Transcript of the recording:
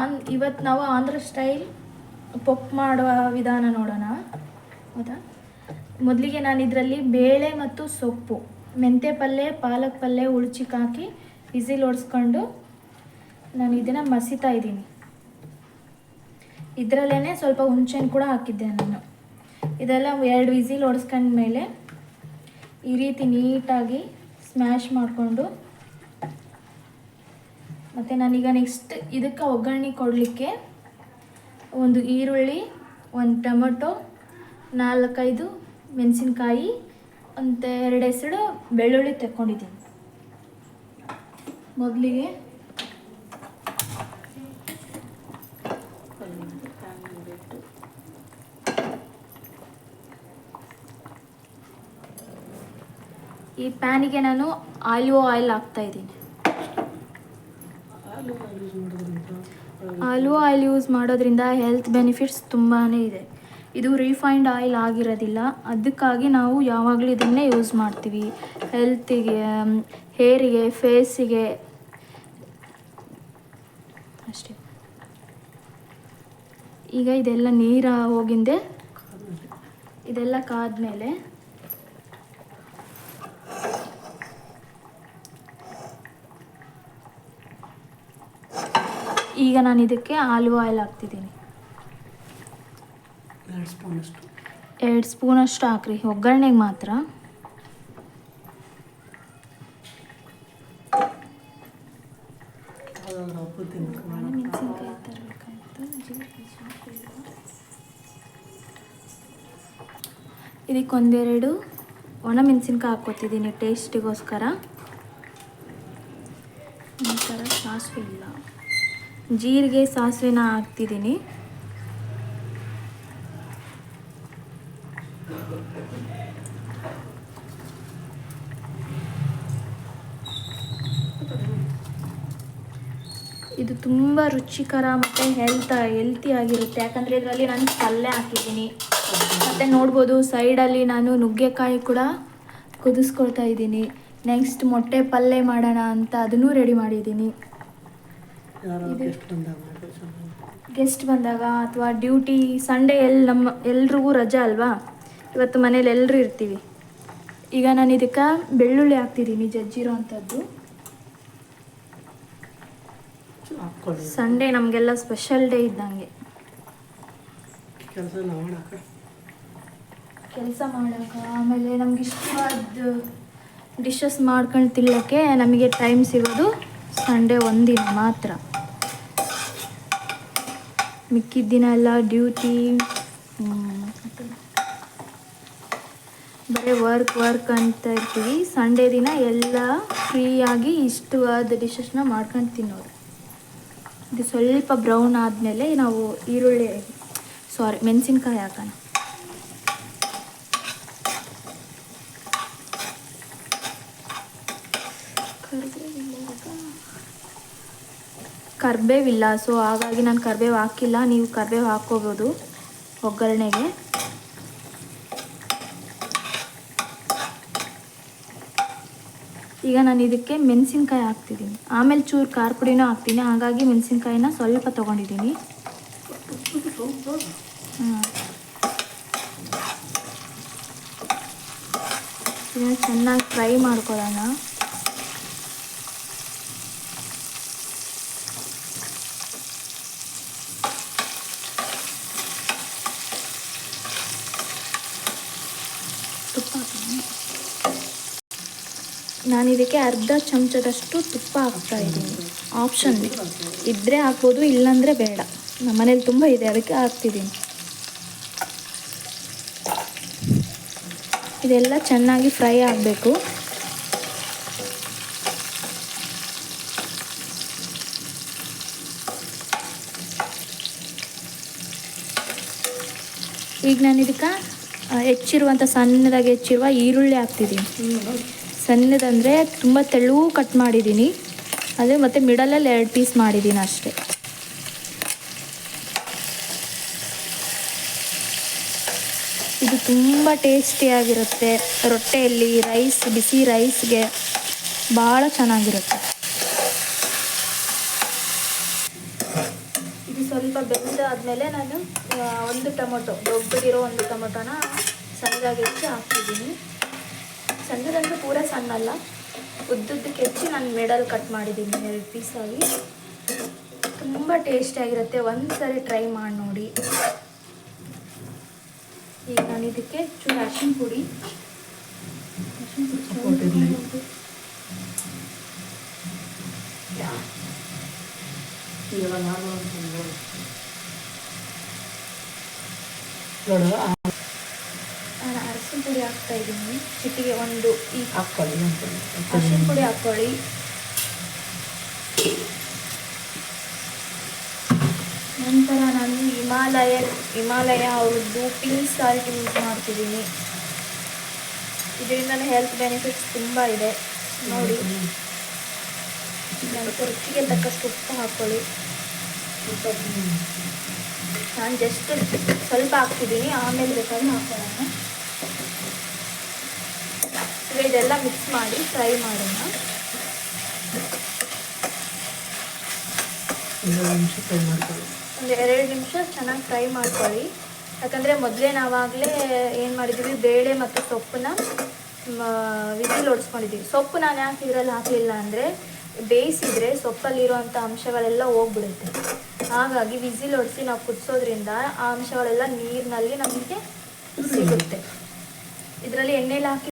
On ಇವತ್ತು ನಾವು Andhra style ಪೊಪ್ ಮಾಡುವ ವಿಧಾನ ನೋಡೋಣ. ಹೌದಾ? ಮೊದಲಿಗೆ ನಾನು ಇದರಲ್ಲಿ ಬೇಳೆ ಮತ್ತು ಸೊಪ್ಪು ಮೆಂತೆ ಪಲ್ಯ ಪಾಲಕ್ ಪಲ್ಯ ಉಳ್ಚಿಕ್ಕಾಕಿ ಹಾಕಿ ವಿಸಿಲ್ ಓಡಿಸ್ಕೊಂಡು ನಾನು ಇದನ್ನು ಮಸಿತಾ ಇದ್ದೀನಿ. ಇದರಲ್ಲೇ ಸ್ವಲ್ಪ ಹುಣಸೆಹಣ್ಣು ಕೂಡ ಹಾಕಿದ್ದೆ ನಾನು. ಇದೆಲ್ಲ ಎರಡು ವಿಸಿಲ್ ಮೇಲೆ ಈ ರೀತಿ ನೀಟಾಗಿ ಸ್ಮ್ಯಾಶ್ ಮಾಡಿಕೊಂಡು ಮತ್ತು ನಾನೀಗ ನೆಕ್ಸ್ಟ್ ಇದಕ್ಕೆ ಒಗ್ಗರಣೆ ಕೊಡಲಿಕ್ಕೆ ಒಂದು ಈರುಳ್ಳಿ, ಒಂದು ಟೊಮೊಟೊ, ನಾಲ್ಕೈದು ಮೆಣಸಿನ್ಕಾಯಿ ಒಂದು ಎರಡು ಹೆಸರು ಬೆಳ್ಳುಳ್ಳಿ ತಗೊಂಡಿದ್ದೀನಿ ಮೊದಲಿಗೆ ಈ ಪ್ಯಾನಿಗೆ ನಾನು ಆಲಿವ್ ಆಯಿಲ್ ಹಾಕ್ತಾ ಆಲಿವ್ ಆಯಿಲ್ ಯೂಸ್ ಮಾಡೋದ್ರಿಂದ ಹೆಲ್ತ್ ಬೆನಿಫಿಟ್ಸ್ ತುಂಬಾ ಇದೆ. ಇದು ರಿಫೈನ್ಡ್ ಆಯಿಲ್ ಆಗಿರೋದಿಲ್ಲ. ಅದಕ್ಕಾಗಿ ನಾವು ಯಾವಾಗಲೂ ಇದನ್ನೇ ಯೂಸ್ ಮಾಡ್ತೀವಿ. ಹೆಲ್ತಿಗೆ ಹೇರಿಗೆ, ಫೇಸಿಗೆ. ಅಷ್ಟೇ. ಈಗ ಇದೆಲ್ಲ ನೀರ ಹೋಗಿಂದೆ ಇದೆಲ್ಲ ಕಾದ್ಮೇಲೆ ಈಗ ನಾನು ಇದಕ್ಕೆ ಆಲಿವ್ ಆಯಿಲ್ ಹಾಕ್ತಿದ್ದೀನಿ. ಎರಡು ಸ್ಪೂನ್ ಅಷ್ಟು. ಎರಡು ಸ್ಪೂನಷ್ಟು ಹಾಕ್ರಿ ಒಗ್ಗರಣೆಗೆ ಮಾತ್ರ. ಇದಕ್ಕೊಂದೆರಡು ಒಣ ಮೆಣಸಿನ್ಕಾಯಿ ಹಾಕ್ಕೊತಿದ್ದೀನಿ ಟೇಸ್ಟಿಗೋಸ್ಕರ ನಂತರ ಸಾಸಿವೆ ಇಲ್ಲ. ಜೀರಿಗೆ ಸಾಸಿವೆನ ಹಾಕ್ತಿದ್ದೀನಿ. ಇದು ತುಂಬ ರುಚಿಕರ ಮತ್ತು ಹೆಲ್ತ್ ಹೆಲ್ತಿ ಆಗಿರುತ್ತೆ. ಯಾಕಂದರೆ ಇದರಲ್ಲಿ ನಾನು ಪಲ್ಯ ಹಾಕಿದ್ದೀನಿ. ಮತ್ತು ನೋಡ್ಬೋದು ಸೈಡಲ್ಲಿ ನಾನು ನುಗ್ಗೆಕಾಯಿ ಕೂಡ ಕುದಿಸ್ಕೊಳ್ತಾ ಇದ್ದೀನಿ. ನೆಕ್ಸ್ಟ್ ಮೊಟ್ಟೆ ಪಲ್ಯ ಮಾಡೋಣ ಅಂತ ಅದನ್ನೂ ರೆಡಿ ಮಾಡಿದ್ದೀನಿ ಯಾರೋ ಇದು- ಎಷ್ಟು ಬಂದಾಗ ಮಾಡಿ ಚೆನ್ನಾಗಿ ಗೆಸ್ಟ್ ಬಂದಾಗ ಅಥವಾ ಡ್ಯೂಟಿ ಸಂಡೇ ಎಲ್ಲಿ ನಮ್ಮ ಎಲ್ರಿಗೂ ರಜಾ ಅಲ್ವಾ? ಇವತ್ತು ಮನೇಲಿ ಎಲ್ಲರೂ ಇರ್ತೀವಿ. ಈಗ ನಾನು ಇದಕ್ಕೆ ಬೆಳ್ಳುಳ್ಳಿ ಹಾಕ್ತಿದ್ದೀನಿ ಜಜ್ಜಿರೋ ಅಂಥದ್ದು. ಸಂಡೇ ನಮಗೆಲ್ಲ ಸ್ಪೆಷಲ್ ಡೇ ಇದ್ದಂಗೆ. ಕೆಲಸ ಮಾಡೋಕೆ ಆಮೇಲೆ ನಮ್ಗೆ ಇಷ್ಟವಾದ ಡಿಶಸ್ ಮಾಡ್ಕೊಂಡು ತಿನ್ನೋಕ್ಕೆ ನಮಗೆ ಟೈಮ್ ಸಿಗೋದು ಸಂಡೇ ಒಂದಿನ ಮಾತ್ರ. ಮಿಕ್ಕಿದ ದಿನ ಎಲ್ಲ ಡ್ಯೂಟಿ ಬರೀ ವರ್ಕ್ ವರ್ಕ್ ಅಂತ ಇರ್ತೀವಿ. ಸಂಡೇ ದಿನ ಎಲ್ಲ ಫ್ರೀಯಾಗಿ ಇಷ್ಟವಾದ ಡಿಶಸ್ನ ಮಾಡ್ಕೊಂಡು ತಿನ್ನೋದು ಇದು ಸ್ವಲ್ಪ ಬ್ರೌನ್ ಆದಮೇಲೆ ನಾವು ಈರುಳ್ಳಿ ಸಾರಿ ಮೆಣಸಿನ್ಕಾಯಿ ಹಾಕೋಣ. ಕರ್ಬೇವಿಲ್ಲ ಸೊ ಹಾಗಾಗಿ ನಾನು ಕರ್ಬೇವು ಹಾಕಿಲ್ಲ, ನೀವು ಕರ್ಬೇವು ಹಾಕ್ಕೋಬೋದು ಒಗ್ಗರಣೆಗೆ. ಈಗ ನಾನು ಇದಕ್ಕೆ ಮೆಣಸಿನ್ಕಾಯಿ ಹಾಕ್ತಿದ್ದೀನಿ. ಆಮೇಲೆ ಚೂರು ಖಾರ ಪುಡಿನೂ ಹಾಕ್ತೀನಿ, ಹಾಗಾಗಿ ಮೆಣಸಿನ್ಕಾಯಿನ ಸ್ವಲ್ಪ ತೊಗೊಂಡಿದ್ದೀನಿ. ಚೆನ್ನಾಗಿ ಫ್ರೈ ಮಾಡ್ಕೊಳ್ಳೋಣ ತುಪ್ಪ ಹಾಕೋಣ ನಾನು ಇದಕ್ಕೆ ಅರ್ಧ ಚಮಚದಷ್ಟು ತುಪ್ಪ ಹಾಕ್ತಾ ಇದ್ದೀನಿ. ಆಪ್ಷನ್ ಇದ್ದರೆ ಹಾಕ್ಬೋದು, ಇಲ್ಲಾಂದರೆ ಬೇಡ. ನಮ್ಮ ಮನೇಲಿ ತುಂಬ ಇದೆ, ಅದಕ್ಕೆ ಹಾಕ್ತಿದ್ದೀನಿ. ಇದೆಲ್ಲ ಚೆನ್ನಾಗಿ ಫ್ರೈ ಆಗಬೇಕು. ಈಗ ನಾನು ಇದಕ್ಕೆ ಹೆಚ್ಚಿರುವಂಥ ಸಣ್ಣದಾಗಿ ಹೆಚ್ಚಿರುವ ಈರುಳ್ಳಿ ಹಾಕ್ತಿದ್ದೀನಿ. ಸಣ್ಣದಂದರೆ ತುಂಬ ತೆಳು ಕಟ್ ಮಾಡಿದ್ದೀನಿ ಅದೇ ಮತ್ತು ಮಿಡಲಲ್ಲಿ ಎರಡು ಪೀಸ್ ಮಾಡಿದ್ದೀನಿ ಅಷ್ಟೇ. ಇದು ತುಂಬ ಟೇಸ್ಟಿಯಾಗಿರುತ್ತೆ ರೊಟ್ಟೆಯಲ್ಲಿ ರೈಸ್ ಬಿಸಿ ರೈಸ್ಗೆ ಭಾಳ ಚೆನ್ನಾಗಿರುತ್ತೆ. ಇದು ಸ್ವಲ್ಪ ಬೆಂದಾದ್ಮೇಲೆ ನಾನು ಒಂದು ಟೊಮೊಟೊ, ದೊಡ್ಡದಿರೋ ಒಂದು ಟೊಮೊಟೊನ ಸಣ್ಣದಾಗಿ ಹಾಕ್ತಿದ್ದೀನಿ. ಸಣ್ಣದಂದ್ರೆ ಪೂರ ಸಣ್ಣ ಅಲ್ಲ ಉದ್ದುದ್ದಕ್ಕೆ ಹೆಚ್ಚಿ ನಾನು ಮೆಡಲ್ ಕಟ್ ಮಾಡಿದ್ದೀನಿ ಎರಡು ಪೀಸಾಗಿ ತುಂಬ ಟೇಸ್ಟಿಯಾಗಿರುತ್ತೆ ಒಂದು ಸರಿ ಟ್ರೈ ಮಾಡಿ ನೋಡಿ. ಈಗ ನಾನು ಇದಕ್ಕೆ ಚೂರು ಅರ್ಶಿನ ಪುಡಿ. ಅರ್ಶಿನ ಪುಡಿ ಸಪೋರ್ಟ್ ಇರ್ಲಿ. ಇದೆಲ್ಲ ನಾನು ಅನ್ಕೊಂಡು ನೋಡು ನೋಡು ಆ- ನಾನು ಅರಿಶಿನ ಪುಡಿ ಹಾಕ್ತಾ ಇದ್ದೀನಿ. ಚಿಟಿಗೆ ಒಂದು ಈ ಹಾಕ್ಕೊಳ್ಳಿ ಅರ್ಶಿನ ಪುಡಿ. ಹಾಕ್ಕೊಳ್ಳಿ ನಂತರ ನಾನು ಹಿಮಾಲಯ ಹಿಮಾಲಯ ಅವ್ರದ್ದು ಪಿಂಕ್ ಸಾಲ್ಟ್ ಯೂಸ್ ಮಾಡ್ತಿದ್ದೀನಿ. ಇದರಿಂದ ಹೆಲ್ತ್ ಬೆನಿಫಿಟ್ಸ್ ತುಂಬ ಇದೆ. ನೋಡಿ. ನಂತರ ರುಚಿಗೆ ತಕ್ಕಷ್ಟು ಉಪ್ಪು ಹಾಕೊಳ್ಳಿ. ನಾನು ಜಸ್ಟ್ ಸ್ವಲ್ಪ ಹಾಕ್ತಿದ್ದೀನಿ. ಆಮೇಲೆ ಬೇಕಾದ್ರೆ ಹಾಕೊಳ್ಳೋಣ. ಇದೆಲ್ಲ ಮಿಕ್ಸ್ ಮಾಡಿ ಫ್ರೈ ಮಾಡೋಣ. ಒಂದು ಎರಡು ನಿಮಿಷ ಚೆನ್ನಾಗಿ ಫ್ರೈ ಮಾಡ್ಕೊಳ್ಳಿ. ಯಾಕಂದರೆ ಮೊದಲೇ ನಾವಾಗಲೇ ಏನು ಮಾಡಿದ್ದೀವಿ ಬೇಳೆ ಮತ್ತು ಸೊಪ್ಪನ್ನ ವಿಸಿಲ್ ಓಡಿಸ್ಕೊಂಡಿದ್ದೀವಿ ಸೊಪ್ಪು ನಾನು ಯಾಕೆ ಇದರಲ್ಲಿ ಹಾಕಲಿಲ್ಲ ಅಂದರೆ ಬೇಯಿಸಿದರೆ ಸೊಪ್ಪಲ್ಲಿರುವಂಥ ಅಂಶಗಳೆಲ್ಲ ಹೋಗ್ಬಿಡುತ್ತೆ. ಹಾಗಾಗಿ ವಿಸಿಲ್ ಒಡಿಸಿ ನಾವು ಕುದಿಸೋದ್ರಿಂದ ಆ ಅಂಶಗಳೆಲ್ಲ ನೀರಿನಲ್ಲಿ ನಮಗೆ ಸಿಗುತ್ತೆ. ಇದರಲ್ಲಿ ಎಣ್ಣೆಲಿ ಹಾಕಿ